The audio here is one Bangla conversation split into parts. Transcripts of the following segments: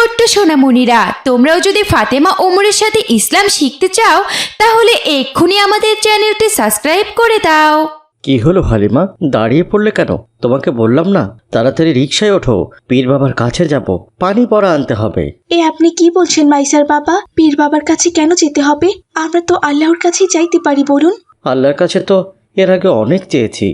ছোট্ট সোনামণিরা তোমরাও যদি ফাতেমা ওমরের সাথে ইসলাম শিখতে চাও তাহলে এক্ষুনি আমাদের চ্যানেলটি সাবস্ক্রাইব করে দাও। কি হলো হালিমা? দাঁড়িয়ে পড়লে কেন? তোমাকে বললাম না তাড়াতাড়ি রিক্সায় ওঠো পীর বাবার কাছে যাব পানি পড়া আনতে হবে। এ আপনি কি বলছেন মাইসার বাবা? পীর বাবার কাছে কেন যেতে হবে? আমরা তো আল্লাহর কাছে যাইতে পারি বলুন। আল্লাহর কাছে তো এর আগে অনেক চেয়েছি।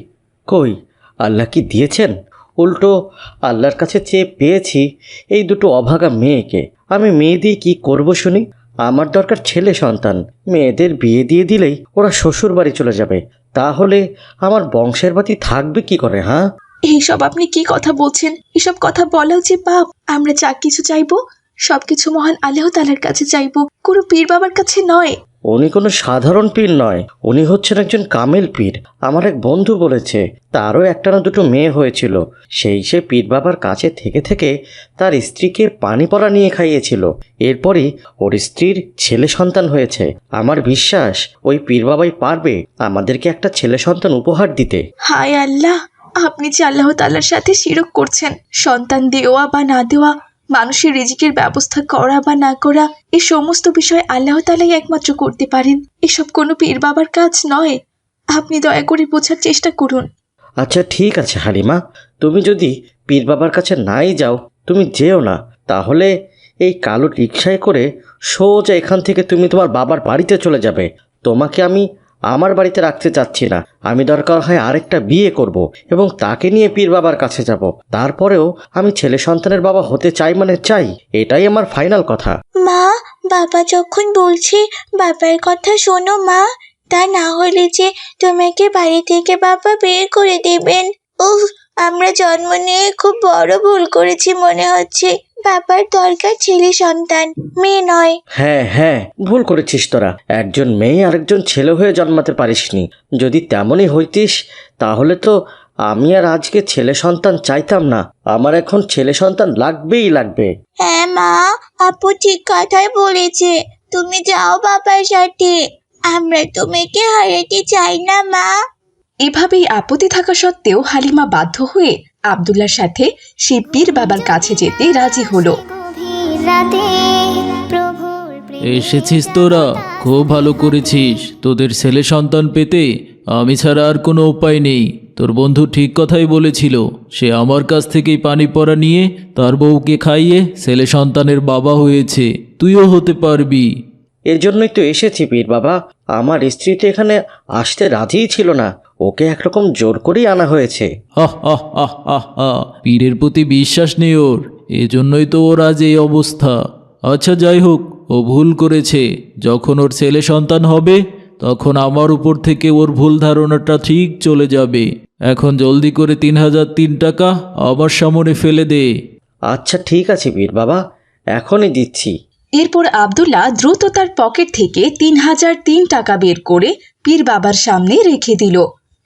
কই আল্লাহ কি দিয়েছেন? উল্টো আল্লাহর কাছে চেয়ে পেয়েছি এই দুটো অভাগা মেয়েকে। আমি মেয়ে দিয়ে কী করব শুনি? আমার দরকার ছেলে সন্তান। মেয়েদের বিয়ে দিয়ে দিলেই ওরা শ্বশুর বাড়ি চলে যাবে। তাহলে আমার বংশের বাতি থাকবে কি করে হ্যাঁ? এইসব আপনি কি কথা বলছেন? এসব কথা বলাও যে পাপ। আমরা যা কিছু চাইব, সবকিছু মহান আল্লাহ তালার কাছে চাইব। কোনো পীর বাবার কাছে নয়। উনি কোনো সাধারণ পীর নয়, উনি হচ্ছেন একজন কামেল পীর। আমার এক বন্ধু বলেছে, তারও একটা না দুটো মেয়ে হয়েছিল। সেই সে পীর বাবার কাছে থেকে থেকে তার স্ত্রীকে পানি পড়া নিয়ে খাইয়েছিল। এরপরই ওর স্ত্রীর ছেলে সন্তান হয়েছে। আমার বিশ্বাস, ওই পীর বাবাই পারবে আমাদেরকে একটা ছেলে সন্তান উপহার দিতে। হায় আল্লাহ, আপনি যে আল্লাহ তাল্লার সাথে শিরক করছেন, সন্তান দেওয়া বা না দেওয়া মানুষের রিজিকের ব্যবস্থা করা বা না করা, এ সমস্ত বিষয় আল্লাহ তালাই একমাত্র করতে পারেন। এসব কোনো পীর বাবার কাজ নয়। আপনি দয়া করে বোঝার চেষ্টা করুন। আচ্ছা ঠিক আছে হালিমা। তুমি যদি পীর বাবার কাছে নাই যাও, তুমি যেও না, তাহলে এই কালো রিক্সায় করে সোজা এখান থেকে তুমি তোমার বাবার বাড়িতে চলে যাবে। তোমাকে আমি আমার বাড়িতে রাখতে চাচ্ছি না। আমি দরকার হয় আরেকটা বিয়ে করব এবং তাকে নিয়ে পীর বাবার কাছে যাব। তারপরেও আমি ছেলে সন্তানের বাবা হতে চাই মানে চাই, এটাই আমার ফাইনাল কথা। মা, বাবা যখন বলছে বাবার কথা শোনো মা, তা না হলে যে তোমাকে বাড়ি থেকে বাবা বের করে দেবেন। উফ, আমরা জন্ম নিয়ে খুব বড় ভুল করেছি মনে হচ্ছে। বাবার দরকার ছেলে সন্তান মেয়ে নয়। হ্যাঁ হ্যাঁ ভুল করেছিস তোরা। একজন মেয়ে আরেকজন ছেলে হয়ে জন্মাতে পারিসনি। যদি তেমনই হইতিস তাহলে তো আমি আর আজকে ছেলে সন্তান চাইতাম না। আমার এখন ছেলে সন্তান লাগবেই লাগবে। হ্যাঁ মা আপু ঠিক কথাই বলেছে। তুমি যাও বাবার সাথে। আমরা তোমাকে হারাতে চাই না মা। এভাবেই আপত্তি থাকা সত্ত্বেও হালিমা বাধ্য হয়ে আব্দুল্লার সাথে সে পীর বাবার কাছে যেতে রাজি হলো। এসেছিস তোরা? খুব ভালো করেছিস। তোদের ছেলে সন্তান পেতে আমি ছাড়া আর কোনো উপায় নেই। তোর বন্ধু ঠিক কথাই বলেছিল। সে আমার কাছ থেকেই পানি পড়া নিয়ে তার বউকে খাইয়ে ছেলে সন্তানের বাবা হয়েছে। তুইও হতে পারবি। এর জন্যই তো এসেছি পীর বাবা। আমার স্ত্রী তো এখানে আসতে রাজিই ছিল না। ওকে একরকম জোর করেই আনা হয়েছে। হা হা হা হা হা পীরের প্রতি বিশ্বাস নেই ওর। এজন্যই তো ওর আজ এই অবস্থা। আচ্ছা যাই হোক ও ভুল করেছে। যখন ওর ছেলে সন্তান হবে তখন আমার উপর থেকে ওর ভুল ধারণাটা ঠিক চলে যাবে। এখন জলদি করে তিন হাজার তিন টাকা আমার সামনে ফেলে দে। আচ্ছা ঠিক আছে পীর বাবা এখনই দিচ্ছি। এরপর আব্দুল্লাহ দ্রুত তার পকেট থেকে তিন হাজার তিন টাকা বের করে পীর বাবার সামনে রেখে দিল।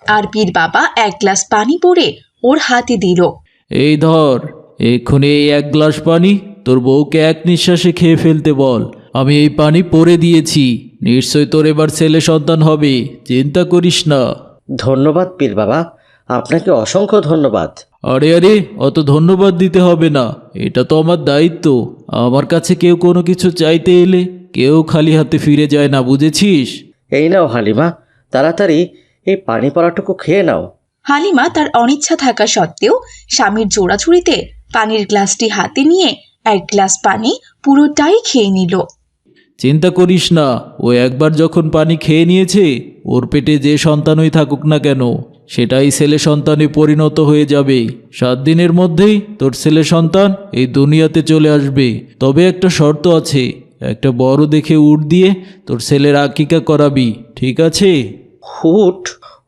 আর পীর বাবা এক গ্লাস পানি পরে ওর হাতে দিল। এই ধর এক্ষুনি এই এক গ্লাস পানি তোর বউকে এক নিঃশ্বাসে খেয়ে ফেলতে বল। আমি এই পানি পরে দিয়েছি। নিশ্চয় তোর এবার ছেলে সন্তান হবে। চিন্তা করিস না। ধন্যবাদ পীর বাবা। আপনাকে অসংখ্য ধন্যবাদ। আরে আরে অত ধন্যবাদ দিতে হবে না। এটা তো আমার দায়িত্ব। আমার কাছে কেউ কোনো কিছু চাইতে এলে কেউ খালি হাতে ফিরে যায় না বুঝেছিস? এই নাও হালিমা তাড়াতাড়ি এই পানি পড়াটুকু খেয়ে নাও। হালিমা তার অনিচ্ছা থাকা সত্ত্বেও স্বামীর জোড়াছুড়িতে পানির গ্লাসটি হাতে নিয়ে এক গ্লাস পানি পুরোটাই খেয়ে নিল। চিন্তা করিস না ও একবার যখন পানি খেয়ে নিয়েছে ওর পেটে যে সন্তানই থাকুক না কেন সেটাই ছেলে সন্তানে পরিণত হয়ে যাবে। সাত দিনের মধ্যেই তোর ছেলে সন্তান এই দুনিয়াতে চলে আসবে। তবে একটা শর্ত আছে একটা বড় দেখে উট দিয়ে তোর ছেলের আকিকা করাবি ঠিক আছে? হুট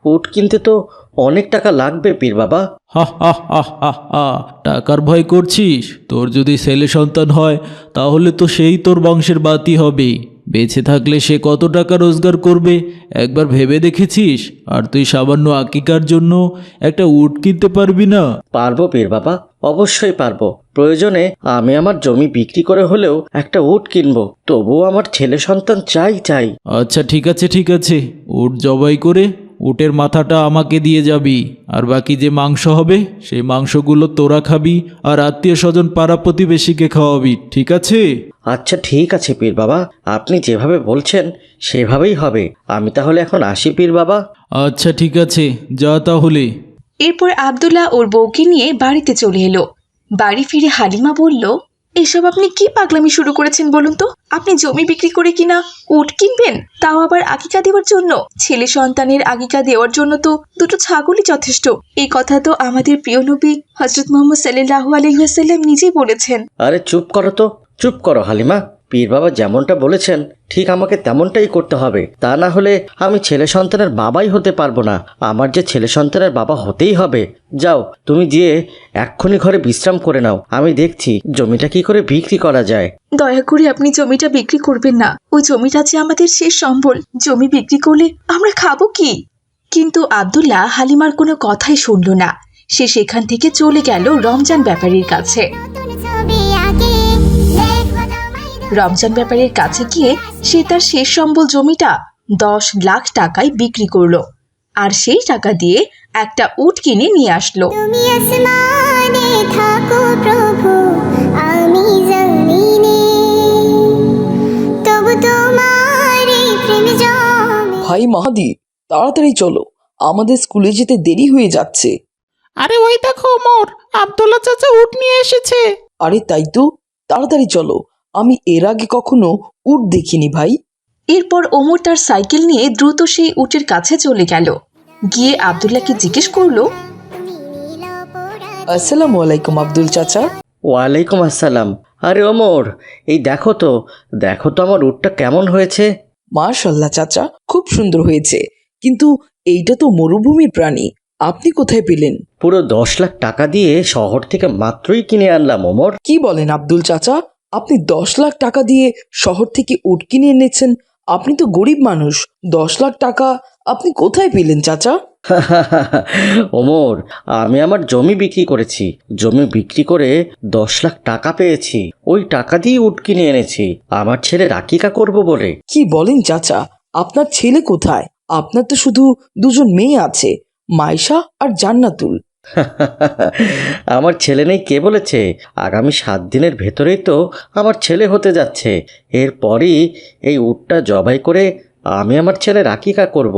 হুট কিনতে তো অনেক টাকা লাগবে পীর বাবা। হা হা হা হা হা টাকার ভয় করছিস? তোর যদি ছেলে সন্তান হয় তাহলে তো সেই তোর বংশের বাতি হবে। বেঁচে থাকলে সে কত টাকা রোজগার করবে? একবার ভেবে দেখেছিস? আর তুই সামান্য আকিকার জন্য একটা উট কিনতে পারবি না? পারব পীর বাবা অবশ্যই পারব। প্রয়োজনে আমি আমার জমি বিক্রি করে হলেও একটা উট কিনবো। তবুও আমার ছেলে সন্তান চাই চাই। আচ্ছা ঠিক আছে ঠিক আছে। উট জবাই করে উটের মাথাটা আমাকে দিয়ে যাবি আর বাকি যে মাংস হবে সেই মাংসগুলো তোরা খাবি আর আত্মীয় স্বজন পাড়া প্রতিবেশীকে খাওয়াবি ঠিক আছে? আচ্ছা ঠিক আছে পীর বাবা। আপনি যেভাবে বলছেন সেভাবেই হবে। আমি তাহলে এখন আসি পীর বাবা। আচ্ছা ঠিক আছে। যা তাহলে। এরপর আব্দুল্লাহ ওর বউকে নিয়ে বাড়িতে চলে এলো। বাড়ি ফিরে হালিমা বলল এসব আপনি কি পাগলামি শুরু করেছেন বলুন তো? আপনি জমি বিক্রি করে কিনা উট কিনবেন? তাও আবার আগিকা দেওয়ার জন্য। ছেলে সন্তানের আগিকা দেওয়ার জন্য তো দুটো ছাগলই যথেষ্ট। এই কথা তো আমাদের প্রিয় নবী হজরত মোহাম্মদ সাল্লাহ আলহিহাসাল্লাম নিজেই বলেছেন। আরে চুপ করো তো। চুপ করো, হালিমা। পীর বাবা যেমনটা বলেছেন ঠিক আমাকে তেমনটাই করতে হবে। তা না হলে আমি ছেলে সন্তানের বাবাই হতে পারব না। আমার যে ছেলে সন্তানের বাবা হতেই হবে। যাও তুমি গিয়ে এক্ষুনি ঘরে বিশ্রাম করে নাও। আমি দেখছি জমিটা কি করে বিক্রি করা যায়। দয়া করে আপনি জমিটা বিক্রি করবেন না। ওই জমিটা যে আমাদের শেষ সম্বল জমি বিক্রি করলে আমরা খাব কি? কিন্তু আব্দুল্লাহ হালিমার কোনো কথাই শুনল না। সে সেখান থেকে চলে গেল রমজান ব্যাপারীর কাছে। রমজান ব্যাপারীর কাছে গিয়ে সে তার শেষ সম্বল জমিটা দশ লাখ টাকায় বিক্রি করল। আর সেই টাকা দিয়ে একটা উট কিনে নিয়ে আসলো। তুমি আসমানে থাকো প্রভু আমি জমিনে। তবু তোমার এই প্রেম জমে। ভাই মাহাদি তাড়াতাড়ি চলো আমাদের স্কুলে যেতে দেরি হয়ে যাচ্ছে। আরে ওই দেখো মোর আব্দুল্লা চাচা উট নিয়ে এসেছে। আরে তাই তো তাড়াতাড়ি চলো আমি এর আগে কখনো উট দেখিনি ভাই। এরপর ওমর তার সাইকেল নিয়ে দ্রুত সেই উটের কাছে চলে গেল। গিয়ে আব্দুল্লাহকে জিজ্ঞেস করল আসসালামু আলাইকুম আব্দুল চাচা। ওয়ালাইকুম আসসালাম। আরে ওমর এই দেখো তো দেখো তো আমার উটটা কেমন হয়েছে। মাশাল্লাহ চাচা খুব সুন্দর হয়েছে। কিন্তু এইটা তো মরুভূমির প্রাণী আপনি কোথায় পেলেন? পুরো দশ লাখ টাকা দিয়ে শহর থেকে মাত্রই কিনে আনলাম ওমর। কি বলেন আব্দুল চাচা? আপনি দশ লাখ টাকা দিয়ে শহর থেকে উট কিনে এনেছেন। আপনি তো গরিব মানুষ। দশ লাখ টাকা আপনি কোথায় পেলেন চাচা? ওমর আমি আমার জমি বিক্রি করেছি। জমি বিক্রি করে দশ লাখ টাকা পেয়েছি। ওই টাকা দিয়ে উট কিনে এনেছি। আমার ছেলে রাকিকা করব বলে। কি বলেন চাচা? আপনার ছেলে কোথায়? আপনার তো শুধু দুজন মেয়ে আছে মাইশা আর জান্নাতুল। আমার ছেলে নেই কে বলেছে? আগামী সাত দিনের ভেতরেই তো আমার ছেলে হতে যাচ্ছে। এরপরই এই উটটা জবাই করে আমি আমার ছেলে রাকিকা করব।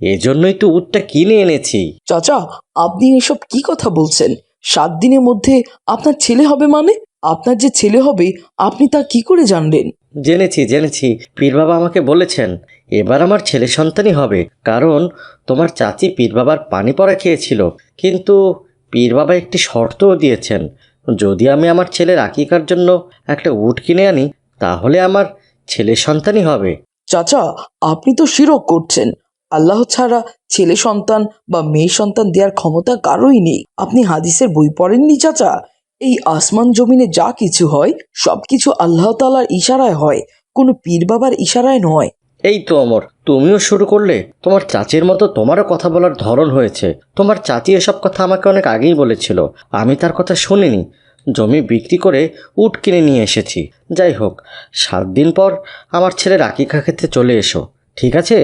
এজন্যই তো উটটা কিনে এনেছি। চাচা আপনি এসব কি কথা বলছেন? সাত দিনের মধ্যে আপনার ছেলে হবে মানে? আপনার যে ছেলে হবে আপনি তা কি করে জানলেন? জেনেছি জেনেছি। পীর বাবা আমাকে বলেছেন এবার আমার ছেলে সন্তানই হবে। কারণ, তোমার চাচি পীর বাবার পানি পড়া খেয়েছিল। কিন্তু পীর বাবা একটি শর্তও দিয়েছেন, যদি আমি আমার ছেলের আকিকার জন্য একটা উট কিনে আনি, তাহলে আমার ছেলে সন্তানই হবে। চাচা, আপনি তো শিরক করছেন। আল্লাহ ছাড়া ছেলে সন্তান বা মেয়ে সন্তান দেওয়ার ক্ষমতা কারোই নেই। আপনি হাদিসের বই পড়েননি চাচা? এই আসমান জমিনে যা কিছু হয় সব কিছু আল্লাহ তালার ইশারায় হয়। কোনো পীর বাবার ইশারায় নয়। এই তো অমর তুমিও শুরু করলে। তোমার চাচির মতো তোমারও কথা বলার ধরন হয়েছে। তোমার চাচি এসব কথা আমাকে অনেক আগেই বলেছিল। আমি তার কথা শুনিনি। জমি বিক্রি করে উট কিনে নিয়ে এসেছি। যাই হোক সাত দিন পর আমার ছেলে রাকিকা খেতে চলে এসো ঠিক আছে?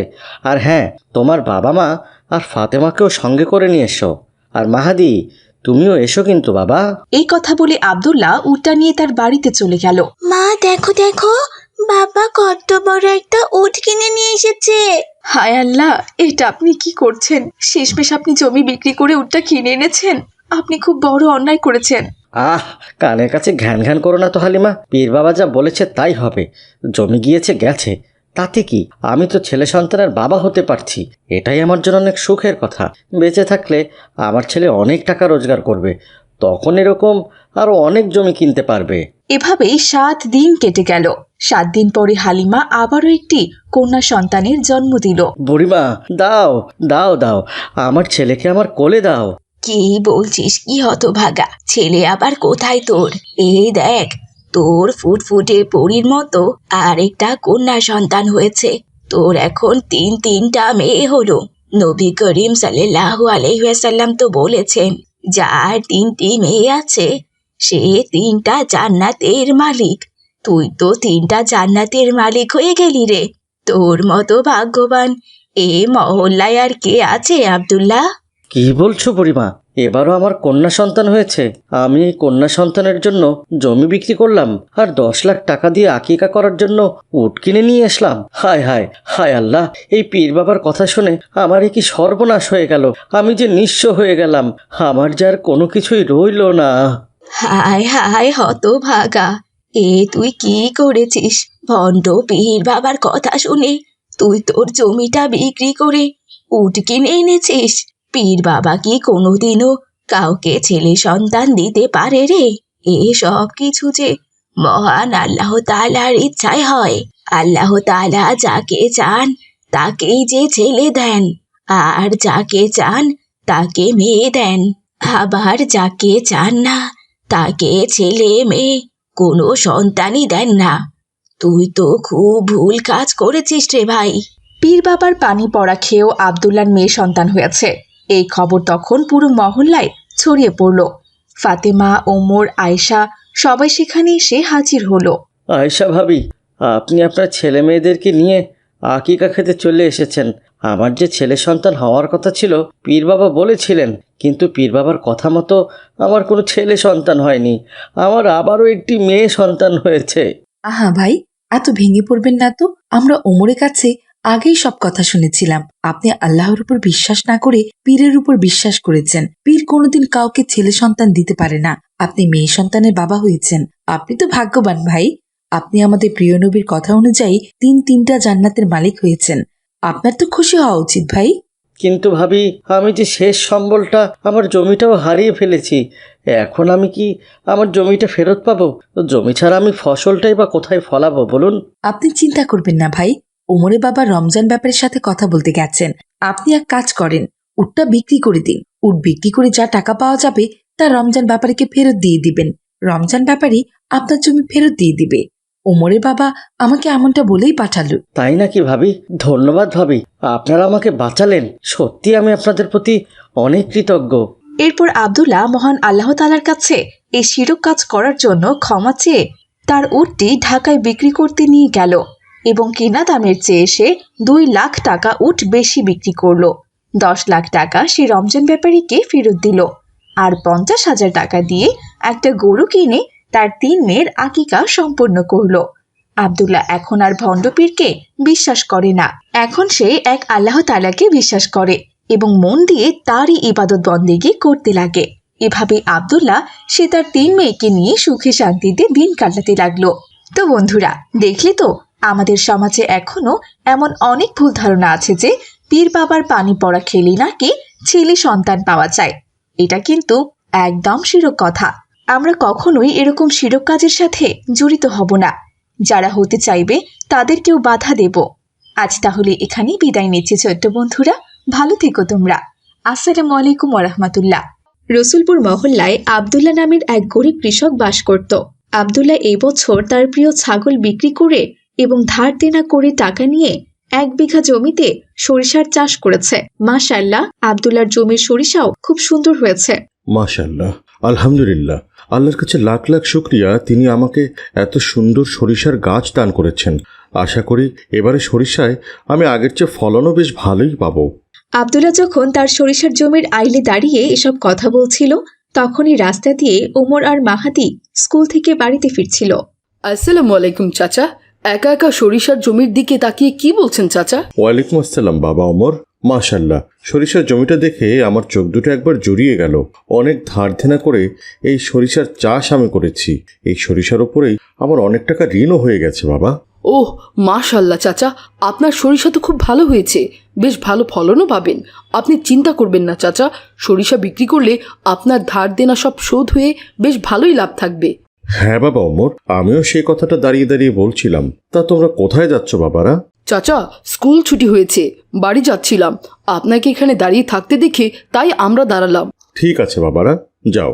আর হ্যাঁ তোমার বাবা মা আর ফাতেমাকেও সঙ্গে করে নিয়ে এসো। আর মাহাদি তুমিও এসো কিন্তু বাবা। এই কথা বলে আবদুল্লাহ উটটা নিয়ে তার বাড়িতে চলে গেল। মা দেখো দেখো। বাবা কত বড় একটা উট কিনে নিয়ে এসেছে। হায় আল্লাহ এটা আপনি কি করছেন? শেষমেশ আপনি জমি বিক্রি করে উটটা কিনে এনেছেন? আপনি খুব বড় অন্যায় করেছেন। আহ কানের কাছে ঘ্যান ঘ্যান করো না তো হালিমা। পীর বাবা যা বলেছে তাই হবে। জমি গিয়েছে গেছে। তাতে কি? আমি তো ছেলে সন্তানের বাবা হতে পারছি। এটাই আমার জন্য অনেক সুখের কথা। বেঁচে থাকলে আমার ছেলে অনেক টাকা রোজগার করবে। তখন এরকম আরও অনেক জমি কিনতে পারবে। এভাবেই সাত দিন কেটে গেল। সাত দিন পরে হালিমা আবারও একটি কন্যা সন্তানের জন্ম দিল। বুড়িমা দাও দাও দাও আমার ছেলেকে আমার কোলে দাও। কি বলছিস কি হতভাগা ছেলে আবার কোথায় তোর? এই দেখ তোর ফুটফুটে পরীর মতো আরেকটা কন্যা সন্তান হয়েছে। তোর এখন তিন তিনটা মেয়ে হলো। নবী করিম সাল্লাহ আলহাসাল্লাম তো বলেছেন যার তিনটি মেয়ে আছে, সে তিনটা জান্নাতের মালিক। তুই তো তিনটা জান্নাতের মালিক হয়ে গেলি রে। তোর মতো ভাগ্যবান এ মহল্লায় আর কে আছে, আবদুল্লাহ? কি বলছো বুড়িমা? এবারও আমার কন্যা সন্তান হয়েছে। আমি এই কন্যা সন্তানের জন্য জমি বিক্রি করলাম আর দশ লাখ টাকা দিয়ে আকিকা করার জন্য উট কিনে নিয়ে আসলাম। হায় হায় হায় আল্লাহ, এই পীর বাবার কথা শুনে আমার কি সর্বনাশ হয়ে গেল। আমি যে নিঃস্ব হয়ে গেলাম, আমার যার কোনো কিছুই রইল না। হায় হায়, হতভাগা, এ তুই কি করেছিস? ভণ্ড পীর বাবার কথা শুনে তুই তোর জমিটা বিক্রি করে উট কিনে এনেছিস। পীর বাবা কি কোনোদিনও কাউকে ছেলে সন্তান দিতে পারে রে? এ সব কিছু যে মহান আল্লাহ তালার ইচ্ছায় হয়। আল্লাহ তালা যাকে চান তাকেই যে ছেলে দেন, আর যাকে চান তাকে মেয়ে দেন। আবার যাকে চান না তাকে ছেলে মেয়ে কোনো সন্তানই দেন না। তুই তো খুব ভুল কাজ করেছিস রে ভাই। পীর বাবার পানি পড়া খেয়েও আবদুল্লার মেয়ে সন্তান হয়েছে। এই খবর তখন পুরো মহল্লায় ছড়িয়ে পড়ল। ফাতেমা ওমর আয়েশা সবাই সেখানে এসে হাজির হলো। আয়সা ভাবি আপনি আপনার ছেলে মেয়েদেরকে নিয়ে আকিকা খেতে চলে এসেছেন। আমার যে ছেলে সন্তান হওয়ার কথা ছিল পীর বাবা বলেছিলেন কিন্তু পীর বাবার কথা মতো আমার কোনো ছেলে সন্তান হয়নি। আমার আবারও একটি মেয়ে সন্তান হয়েছে। আহা ভাই এত ভেঙে পড়বেন না তো। আমরা ওমরের কাছে আগেই সব কথা শুনেছিলাম। আপনি আল্লাহর উপর বিশ্বাস না করে পীরের উপর বিশ্বাস করেছেন। পীর কোনোদিন কাউকে ছেলে সন্তান দিতে পারে না। আপনি মেয়ে সন্তানের বাবা হয়েছেন। আপনি তো ভাগ্যবান ভাই। আপনি আমাদের প্রিয় নবীর কথা অনুযায়ী তিন তিনটা জান্নাতের মালিক হয়েছেন। আপনার তো খুশি হওয়া উচিত ভাই। কিন্তু ভাবি আমি যে শেষ সম্বলটা আমার জমিটাও হারিয়ে ফেলেছি। এখন আমি কি আমার জমিটা ফেরত পাবো? জমি ছাড়া আমি ফসলটাই বা কোথায় ফলাবো বলুন। আপনি চিন্তা করবেন না ভাই। ওমরে বাবা রমজান ব্যাপারের সাথে কথা বলতে গেছেন। আপনি এক কাজ করেন উটটা বিক্রি করে দিন। উট বিক্রি করে যা টাকা পাওয়া যাবে তা রমজান ব্যাপারীকে ফেরত দিয়ে দিবেন। রমজান ব্যাপারী আপনার জমি ফেরত দিয়ে দিবে। ওমরের বাবা আমাকে এমনটা বলেই পাঠালো। তাই নাকি ভাবি? ধন্যবাদ ভাবি। আপনারা আমাকে বাঁচালেন। সত্যি আমি আপনাদের প্রতি অনেক কৃতজ্ঞ। এরপর আব্দুল্লাহ মহান আল্লাহ তালার কাছে এই শিরক কাজ করার জন্য ক্ষমা চেয়ে তার উটটি ঢাকায় বিক্রি করতে নিয়ে গেল। এবং কেনা দামের চেয়ে সে দুই লাখ টাকা উট বেশি বিক্রি করল। দশ লাখ টাকা সে রমজান ব্যাপারীকে ফেরত দিল। আর পঞ্চাশ হাজার টাকা দিয়ে একটা গরু কিনে তার তিন মেয়ের আকিকা সম্পূর্ণ করল। আব্দুল্লাহ এখন আর ভণ্ডপীরকে বিশ্বাস করে না। এখন সে এক আল্লাহ তালাকে বিশ্বাস করে এবং মন দিয়ে তারই ইবাদত বন্দেগি করতে লাগে। এভাবে আব্দুল্লাহ সে তার তিন মেয়েকে নিয়ে সুখে শান্তিতে দিন কাটাতে লাগল। তো বন্ধুরা, দেখলে তো আমাদের সমাজে এখনও এমন অনেক ভুল ধারণা আছে যে পীর বাবার পানি পড়া খেলে নাকি ছেলে সন্তান পাওয়া যায়। এটা কিন্তু একদম শিরক কথা। আমরা কখনোই এরকম শিরক কাজের সাথে জড়িত হব না। যারা হতে চাইবে তাদেরকেও বাধা দেব। আজ তাহলে এখানেই বিদায় নিচ্ছি ছোট্ট বন্ধুরা। ভালো থেকো তোমরা। আসসালামু আলাইকুম ওরহমতুল্লাহ। রসুলপুর মহল্লায় আবদুল্লাহ নামের এক গরিব কৃষক বাস করত। আবদুল্লাহ এই বছর তার প্রিয় ছাগল বিক্রি করে এবং ধার দেনা করে টাকা নিয়ে এক বিঘা জমিতে সরিষার চাষ করেছে। মাশাল্লাহ আবদুল্লার জমির সরিষাও খুব সুন্দর হয়েছে। মাশাল্লাহ আলহামদুলিল্লাহ। আল্লাহর কাছে লাখ লাখ শুক্রিয়া তিনি আমাকে এত সুন্দর সরিষার গাছ দান করেছেন। আশা করি এবারে সরিষায় আমি আগের চেয়ে ফলনও বেশ ভালোই পাবো। আবদুল্লাহ যখন তার সরিষার জমির আইলে দাঁড়িয়ে এসব কথা বলছিল তখনই রাস্তা দিয়ে ওমর আর মাহাতি স্কুল থেকে বাড়িতে ফিরছিল। আসসালামু আলাইকুম চাচা। একা একা সরিষার জমির দিকে তাকিয়ে কি বলছেন চাচা? ওয়ালাইকুম আসসালাম বাবা অমর মাশাল্লাহ সরিষার জমিটা দেখে আমার চোখ দুটো একবার জড়িয়ে গেল। অনেক ধার ধানা করে এই সরিষার চাষ আমি করেছি। এই সরিষার ওপরেই আমার অনেক টাকা ঋণও হয়ে গেছে বাবা। ওহ মাশাল্লাহ চাচা আপনার সরিষা তো খুব ভালো হয়েছে। বেশ ভালো ফলনও পাবেন। আপনি চিন্তা করবেন না চাচা সরিষা বিক্রি করলে আপনার ধার দেনা সব শোধ হয়ে বেশ ভালোই লাভ থাকবে। হ্যাঁ বাবা অমর আমিও সেই কথাটা দাঁড়িয়ে দাঁড়িয়ে বলছিলাম। তা তোমরা কোথায় যাচ্ছ বাবারা? চাচা স্কুল ছুটি হয়েছে বাড়ি যাচ্ছিলাম। আপনাকে এখানে দাঁড়িয়ে থাকতে দেখে তাই আমরা দাঁড়ালাম। ঠিক আছে বাবারা যাও।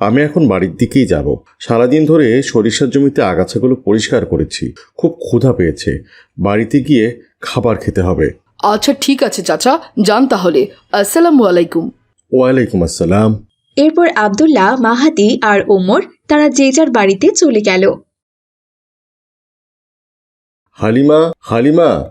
আমি এখন বাড়ির দিকেই যাব। সারাদিন ধরে সরিষার জমিতে আগাছাগুলো পরিষ্কার করেছি। খুব ক্ষুধা পেয়েছে। বাড়িতে গিয়ে খাবার খেতে হবে। আচ্ছা ঠিক আছে চাচা যান তাহলে। আসসালামু আলাইকুম। ওয়ালাইকুম আসসালাম। এরপর আবদুল্লাহ মাহাতি আর ওমর তারা যে যার বাড়িতে চলে গেল। হালিমা হালিমা।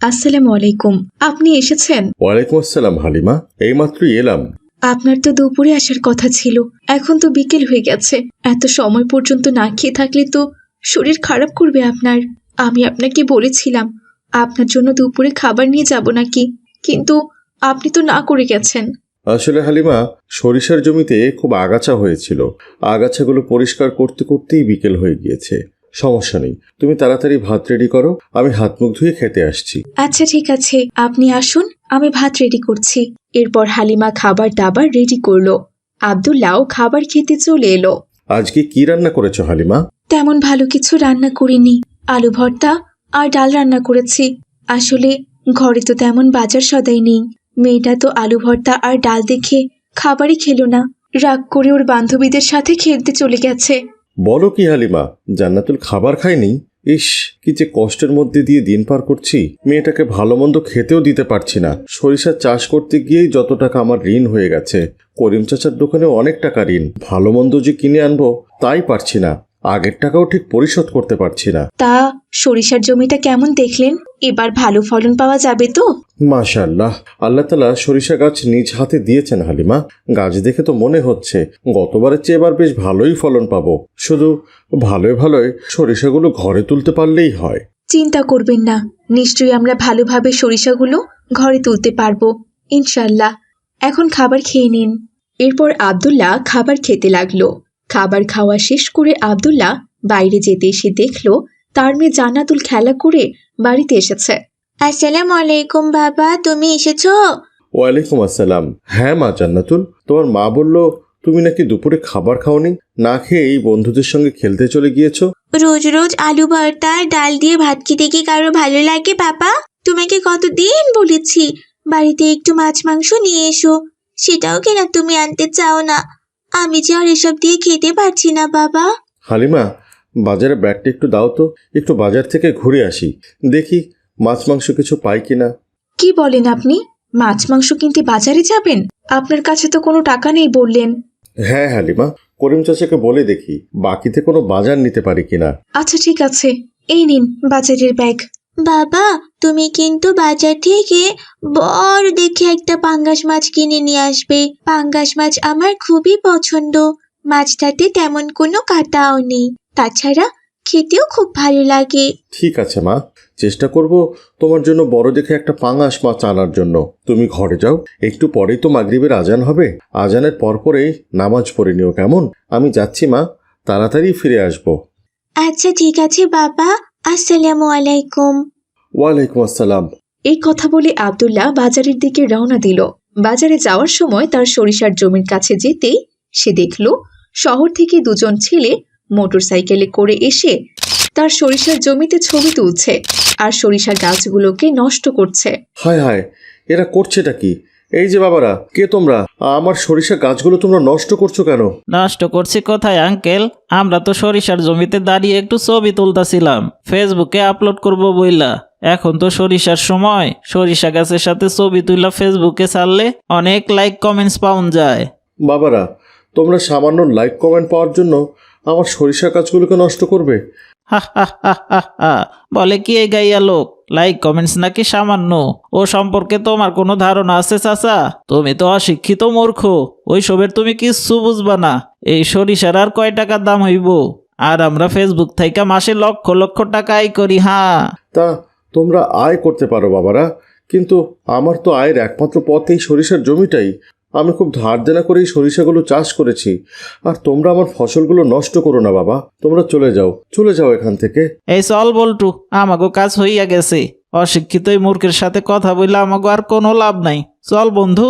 আসসালামু আলাইকুম। আপনি এসেছেন? ওয়ালাইকুম আসসালাম হালিমা। এইমাত্রই এলাম। আপনার তো দুপুরে আসার কথা ছিল। এখন তো বিকেল হয়ে গেছে। এত সময় পর্যন্ত না খেয়ে থাকলে তো শরীর খারাপ করবে আপনার। আমি আপনাকে বলেছিলাম আপনার জন্য দুপুরে খাবার নিয়ে যাব নাকি? কিন্তু আপনি তো না করে গেছেন। আসলে হালিমা সরিষার জমিতে খুব আগাছা হয়েছিল। আগাছাগুলো পরিষ্কার করতে করতেই বিকেল হয়ে গিয়েছে। সমস্যা নেই তুমি তাড়াতাড়ি ভাত রেডি করো আমি হাত মুখ ধুয়ে খেতে আসছি। আচ্ছা ঠিক আছে আপনি আসুন আমি ভাত রেডি করছি। এরপর হালিমা খাবার দাবার রেডি করল। আব্দুল্লাও খাবার খেতে চলে এলো। আজকে কি রান্না করেছ হালিমা? তেমন ভালো কিছু রান্না করিনি। আলু ভর্তা আর ডাল রান্না করেছি। আসলে ঘরে তো তেমন বাজার সদাই নেই। মেয়েটা তো আলু ভর্তা আর ডাল দেখে খাবারই খেলো না। রাগ করে ওর বান্ধবীদের সাথে খেলতে চলে গেছে। বলো কি হালিমা জান্নাতুল খাবার খায়নি? ইস কি যে কষ্টের মধ্যে দিয়ে দিন পার করছি। মেয়েটাকে ভালো মন্দ খেতেও দিতে পারছি না। সরিষা চাষ করতে গিয়েই যত টাকা আমার ঋণ হয়ে গেছে। করিম চাচার দোকানে অনেক টাকা ঋণ। ভালো মন্দ যে কিনে আনব তাই পারছি না। আগের টাকাও ঠিক পরিশোধ করতে পারছি না। তা সরিষার জমিটা কেমন দেখলেন? এবার ভালো ফলন পাওয়া যাবে তো? মাশাআল্লাহ। আল্লাহ তালা সরিষা গাছ নিজ হাতে দিয়েছেন, হালিমা। গাছ দেখে তো মনে হচ্ছে, গতবারের চেয়ে এবার বেশ ভালোই ফলন পাবো। শুধু ভালোই ভালোই সরিষাগুলো ঘরে তুলতে পারলেই হয়। চিন্তা করবেন না, নিশ্চয়ই আমরা ভালোভাবে সরিষাগুলো ঘরে তুলতে পারব ইনশাল্লাহ এখন খাবার খেয়ে নিন। এরপর আব্দুল্লাহ খাবার খেতে লাগল। খাবার খাওয়া শেষ করে আব্দুল্লাহ বাইরে যেতে এসে দেখল, তার মেয়ে জান্নাতুল খেলা করে বাড়িতে এসেছে। আসসালামু আলাইকুম বাবা তুমি এসেছ? ওয়ালাইকুম আসসালাম। হ্যাঁ মা জান্নাতুল তোমার মা বলল তুমি নাকি দুপুরে খাবার খাওনি? না খেয়ে এই বন্ধুদের সঙ্গে খেলতে চলে গিয়েছো? রোজ রোজ আলু ভর্তা আর ডাল দিয়ে ভাত খেতে কি কারও ভালো লাগে বাবা? তোমাকে কতদিন বলেছি বাড়িতে একটু মাছ মাংস নিয়ে এসো। সেটাও কিনা তুমি আনতে চাও না? আমি যে আর এসব দিয়ে খেতে পারছি না বাবা। হালিমা বাজারে ব্যাগটা একটু দাও তো একটু বাজার থেকে ঘুরে আসি। দেখি মাছ মাংস কিছু পাই কিনা? কি বলেন আপনি? মাছ মাংস কিনতে বাজারে যাবেন? আপনার কাছে তো কোনো টাকা নেই বললেন। হ্যাঁ হালিমা। করিম চাচাকে বলে দেখি বাকিতে কোনো বাজার নিতে পারি কিনা? আচ্ছা ঠিক আছে। এই নিন বাজারের ব্যাগ। বাবা তুমি কিন্তু বাজার থেকে বড় দেখে একটা পাঙ্গাস মাছ কিনে নিয়ে আসবে। পাঙ্গাস মাছ আমার খুবই পছন্দ। মাছটাতে তেমন কোনো কাটাও নেই। তাছাড়া খেতেও খুব ভালো লাগে। ঠিক আছে মা। চেষ্টা করব তোমার জন্য বড় দেখে একটা পাঙাশ মাছ আনার জন্য। তুমি ঘরে যাও একটু পরেই তো মাগরিবের আজান হবে। আজানের পর পরেই নামাজ পড়ে নিও কেমন? আমি যাচ্ছি মা। তাড়াতাড়ি ফিরে আসব। আচ্ছা ঠিক আছে বাবা। আসসালামু আলাইকুম। ওয়ালাইকুম আসসালাম। এই কথা বলে আব্দুল্লাহ বাজারের দিকে রওনা দিল। বাজারে যাওয়ার সময় তার সরিষার জমির কাছে যেতেই সে দেখল শহর থেকে দুজন ছেলে মোটরসাইকেলে করে এসে তার সরিষার জমিতে ছবি তুলছে আর সরিষা গাছগুলোকে নষ্ট করছে। হায় হায় এরা করছেটা কি? এই যে বাবারা কে তোমরা? আমার সরিষা গাছগুলো তোমরা নষ্ট করছ কেন? নষ্ট করছি কোথায় আঙ্কেল? আমরা তো সরিষার জমিতে দাঁড়িয়ে একটু ছবি তুলতাছিলাম। ফেসবুকে আপলোড করব বইলা। এখন তো সরিষার সময়। সরিষা গাছের সাথে ছবি তুলা ফেসবুকে ছাড়লে অনেক লাইক কমেন্টস পাউন যায়। বাবারা তোমরা সামান্য লাইক কমেন্ট পাওয়ার জন্য আমার সরিষা গাছগুলোকে নষ্ট করবে। হা হা হা হা হা। বলে কি এই গাইয়া লোক? লাইক কমেন্টস নাকি সামান্য? ও সম্পর্কে তোমার কোনো ধারণা আছে চাচা? তুমি তো অশিক্ষিত মূর্খ। ওই সবের তুমি কিচ্ছু বুঝবা না। এই সরিষার আর কয় টাকার দাম হইব? আর আমরা ফেসবুক থেকে মাসে লক্ষ লক্ষ টাকা আয় করি হ্যাঁ তা তোমরা আয় করতে পারো বাবারা। কিন্তু আমার তো আয়ের একমাত্র পথ এই সরিষার জমিটাই। আমি খুব ধার দেনা করেই সরিষাগুলো চাষ করেছি। আর তোমরা আমার ফসলগুলো নষ্ট করো না বাবা। তোমরা চলে যাও চলে যাও এখান থেকে। এই চল বল্টু আমাগো কাজ হইয়া গেছে। অশিক্ষিত এই মূর্খের সাথে কথা বললে আমাগো আর কোনো লাভ নাই। চল বন্ধু।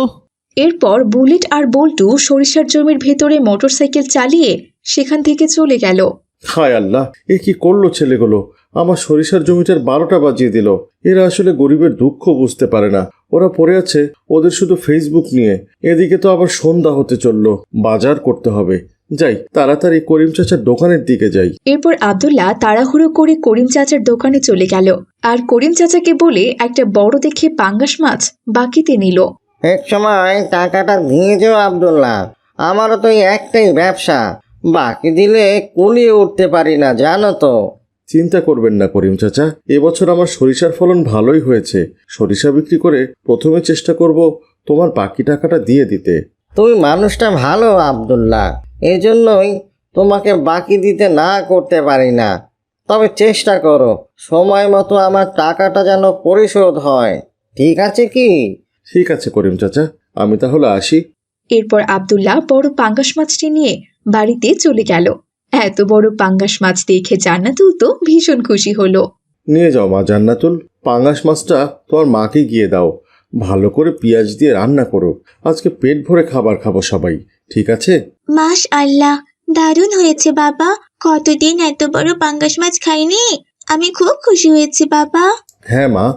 এরপর বুলেট আর বল্টু সরিষার জমির ভেতরে মোটরসাইকেল চালিয়ে সেখান থেকে চলে গেল। হায় আল্লাহ এ কি করল ছেলেগুলো? আমার সরিষার জমিটার বারোটা বাজিয়ে দিল। এরা আসলে গরিবের দুঃখ বুঝতে পারে না। ওরা পড়ে আছে ওদের শুধু ফেসবুক নিয়ে। এদিকে তো আবার সন্ধ্যা হতে চলল। বাজার করতে হবে। যাই তাড়াতাড়ি করিম চাচার দোকানের দিকে যাই। এরপর আব্দুল্লাহ তাড়াহুড়ো করে করিম চাচার দোকানে চলে গেল। আর করিম চাচাকে বলে একটা বড় দেখে পাঙ্গাস মাছ বাকিতে নিল। এক সময় টাকাটা দিয়ে যেও আবদুল্লাহ। আমারও তো এই একটাই ব্যবসা। বাকি দিলে কুলিয়ে উঠতে পারি না জানো তো। চিন্তা করবেন না করিম চাচা। এবছর আমার সরিষার ফলন ভালোই হয়েছে। সরিষা বিক্রি করে প্রথমে চেষ্টা করব তোমার বাকি টাকাটা দিয়ে দিতে। তুমি মানুষটা ভালো আবদুল্লাহ। এজন্যই তোমাকে বাকি দিতে না করতে পারি না। তবে চেষ্টা করো সময় মতো আমার টাকাটা যেন পরিশোধ হয়। ঠিক আছে কি? ঠিক আছে করিম চাচা আমি তাহলে আসি। এরপর আব্দুল্লাহ বড় পাঙ্গাস মাছটি নিয়ে বাড়িতে চলে গেল। এত বড় পাঙ্গাস মাছ দেখে জান্নাতুল তো ভীষণ খুশি হলো। নিয়ে যাও মা জান্নাতুল পাঙ্গাস মাছটা তোমার মাকে গিয়ে দাও। ভালো করে পেঁয়াজ দিয়ে রান্না করো। আজকে পেট ভরে খাবার খাব সবাই ঠিক আছে? মাস আল্লাহ দারুণ হয়েছে বাবা। কতদিন এত বড় পাঙ্গাস মাছ খাইনি? আমি খুব খুশি হয়েছি বাবা। হ্যাঁ মা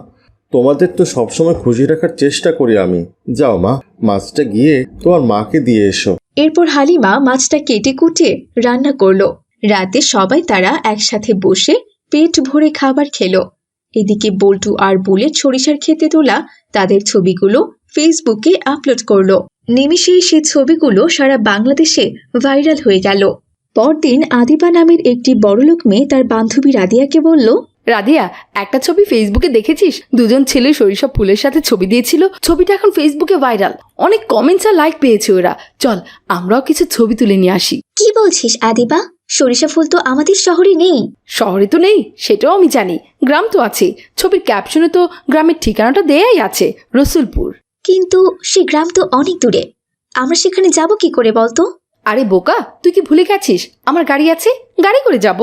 তোমাদের তো সবসময় খুশি রাখার চেষ্টা করি আমি। যাও মা, মাছটা গিয়ে তোমার মাকে দিয়ে এসো। এরপর হালিমা মাছটা কেটে কুটে রান্না করল। রাতে সবাই তারা একসাথে বসে পেট ভরে খাবার খেলো। এদিকে বল্টু আর বুলেট সরিষার খেতে তোলা তাদের ছবিগুলো ফেসবুকে আপলোড করল। নিমিষেই সেই ছবিগুলো সারা বাংলাদেশে ভাইরাল হয়ে গেল। পরদিন আদিবা নামের একটি বড়লোক মেয়ে তার বান্ধবী রাদিয়াকে বলল রাধিয়া একটা ছবি ফেসবুকে দেখেছিস? দুজন ছেলে সরিষা ফুলের সাথে ছবি দিয়েছিল। ছবিটা এখন ফেসবুকে ভাইরাল অনেক কমেন্টস আর লাইক পেয়েছে ওরা। চল আমরাও কিছু ছবি তুলে নিয়ে আসি। কি বলছিস আদিবা? সরিষা ফুল তো আমাদের শহরে নেই। শহরে তো নেই সেটাও আমি জানি। গ্রাম তো আছে। ছবির ক্যাপশনে তো গ্রামের ঠিকানাটা দেয়াই আছে রসুলপুর। কিন্তু সে গ্রাম তো অনেক দূরে। আমরা সেখানে যাব কি করে বলতো? আরে বোকা তুই কি ভুলে গেছিস? আমার গাড়ি আছে গাড়ি করে যাব।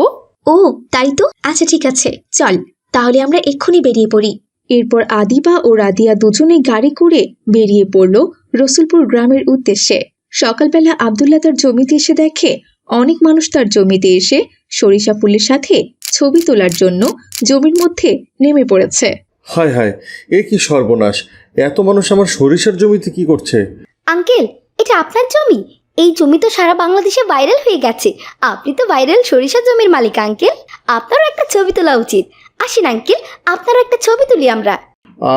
ও তাই তো? আচ্ছা ঠিক আছে চল তাহলে আমরা এক্ষুনি বেরিয়ে পড়ি। এরপর আদিবা ও রাদিয়া দুজনে গাড়ি করে বেরিয়ে পড়ল রসুলপুর গ্রামের উদ্দেশ্যে। সকালবেলা আবদুল্লাহ তার জমিতে এসে দেখে অনেক মানুষ তার জমিতে এসে সরিষা ফুলের সাথে ছবি তোলার জন্য জমির মধ্যে নেমে পড়েছে। হায় হায় এ কি সর্বনাশ এত মানুষ আমার সরিষার জমিতে কি করছে? আঙ্কেল এটা আপনার জমি? এই জমি তো সারা বাংলাদেশে ভাইরাল হয়ে গেছে। আপনি তো ভাইরাল সরিষা জমির মালিক আঙ্কেল আপনারও একটা ছবি তোলা উচিত। আসেন আঙ্কেল আপনারও একটা ছবি তুলি আমরা।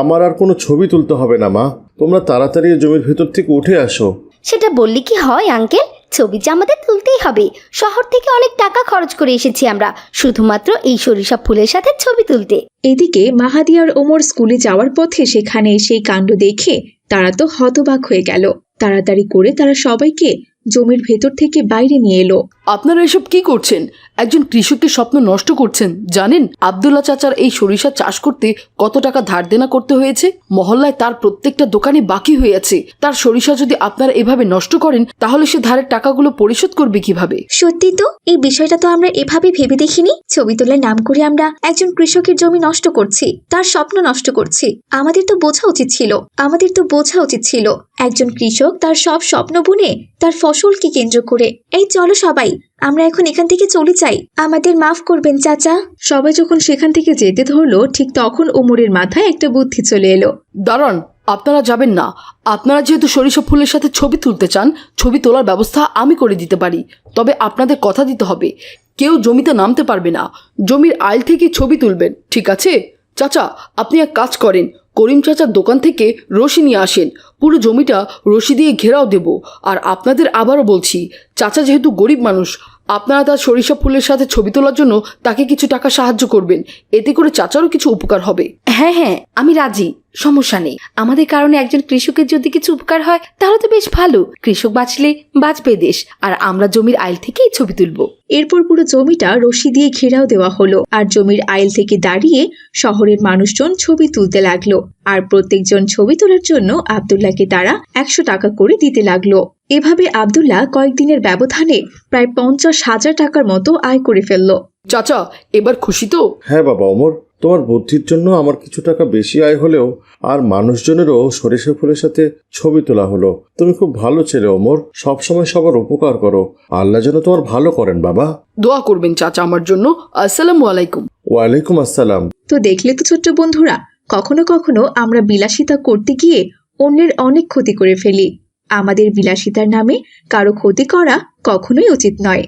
আমার আর কোনো ছবি তুলতে হবে না মা। তোমরা তাড়াতাড়ি জমির ভেতর থেকে উঠে আসো। সেটা বললে কি হয় আঙ্কেল ছবি যে আমাদের তুলতেই হবে। শহর থেকে অনেক টাকা খরচ করে এসেছি আমরা শুধুমাত্র এই সরিষা ফুলের সাথে ছবি তুলতে। এদিকে মাহাদি আর ওমর স্কুলে যাওয়ার পথে সেখানে সেই কাণ্ড দেখে তারা তো হতবাক হয়ে গেল। তাড়াতাড়ি করে তারা সবাইকে জমির ভেতর থেকে বাইরে নিয়ে এলো। আপনারা এসব কি করছেন? একজন কৃষকের স্বপ্ন নষ্ট করছেন জানেন? আবদুল্লা চাচার এই সরিষা চাষ করতে কত টাকা ধার দেনা করতে হয়েছে? মহল্লায় তার প্রত্যেকটা দোকানে বাকি হয়ে আছে। তার সরিষা যদি আপনারা এভাবে নষ্ট করেন তাহলে সে ধারের টাকাগুলো পরিশোধ করবে কীভাবে? সত্যি তো এই বিষয়টা তো আমরা এভাবে ভেবে দেখিনি। ছবি তোলার নাম করে আমরা একজন কৃষকের জমি নষ্ট করছি তার স্বপ্ন নষ্ট করছি। আমাদের তো বোঝা উচিত ছিল আমাদের তো বোঝা উচিত ছিল একজন কৃষক তার সব স্বপ্ন বুনে তার ফসলকে কেন্দ্র করে। এই চলো সবাই, আমরা এখন এখান থেকে চলে যাই। আমাদের মাফ করবেন, চাচা। সবাই যখন সেখান থেকে যেতে ধরলো, ঠিক তখন ওমরের মাথায় একটা বুদ্ধি চলে এলো। দাঁড়ান আপনারা যাবেন না। আপনারা যেহেতু সরিষা ফুলের সাথে ছবি তুলতে চান, ছবি তোলার ব্যবস্থা আমি করে দিতে পারি। তবে আপনাদের কথা দিতে হবে। কেউ জমিতে নামতে পারবে না। জমির আইল থেকে ছবি তুলবেন, ঠিক আছে? চাচা, আপনি এক কাজ করেন। করিম চাচার দোকান থেকে রশি নিয়ে আসেন। পুরো জমিটা রশি দিয়ে ঘেরাও দেব। আর আপনাদের আবারও বলছি, চাচা যেহেতু গরিব মানুষ আপনারা তার সরিষা ফুলের সাথে ছবি তোলার জন্য তাকে কিছু টাকা সাহায্য করবেন। এতে করে চাচারও কিছু উপকার হবে। হ্যাঁ হ্যাঁ আমি রাজি। সমস্যা নেই। আমাদের কারণে একজন কৃষকের যদি কিছু উপকার হয় তাহলে তো বেশ ভালো। কৃষক বাঁচলে বাঁচবে দেশ আর আমরা জমির আইল থেকেই ছবি তুলবো। এরপর পুরো জমিটা রশি দিয়ে ঘেরাও দেওয়া হলো আর জমির আইল থেকে দাঁড়িয়ে শহরের মানুষজন ছবি তুলতে লাগল। আর প্রত্যেকজন ছবি তোলার জন্য আবদুল্লাহকে তারা একশো টাকা করে দিতে লাগল। এভাবে আবদুল্লাহ কয়েকদিনের ব্যবধানে প্রায় পঞ্চাশ হাজার টাকার মতো আয় করে ফেলল। চাচা এবার খুশি তো? হ্যাঁ বাবা অমর তোমার বুদ্ধির জন্য আমার কিছু টাকা বেশি আয় হলেও আর মানুষজনেরও সরিষা ফুলের সাথে ছবি তোলা হলো। তুমি খুব ভালো ছেলে অমর সবসময় সবার উপকার করো। আল্লাহ যেন তোমার ভালো করেন বাবা। দোয়া করবেন চাচা আমার জন্য। আসসালামু আলাইকুম। ওয়ালাইকুম আসসালাম। তো দেখলে তো ছোট্ট বন্ধুরা কখনো কখনো আমরা বিলাসিতা করতে গিয়ে অন্যের অনেক ক্ষতি করে ফেলি। আমাদের বিলাসিতার নামে কারও ক্ষতি করা কখনোই উচিত নয়।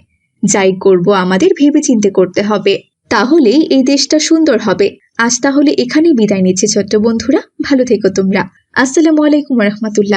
যাই করব আমাদের ভেবেচিন্তে করতে হবে। তাহলেই এই দেশটা সুন্দর হবে। আজ তাহলে এখানেই বিদায় নিচ্ছে ছোট্ট বন্ধুরা। ভালো থেকো তোমরা। আসসালামু আলাইকুম রহমতুল্লাহ।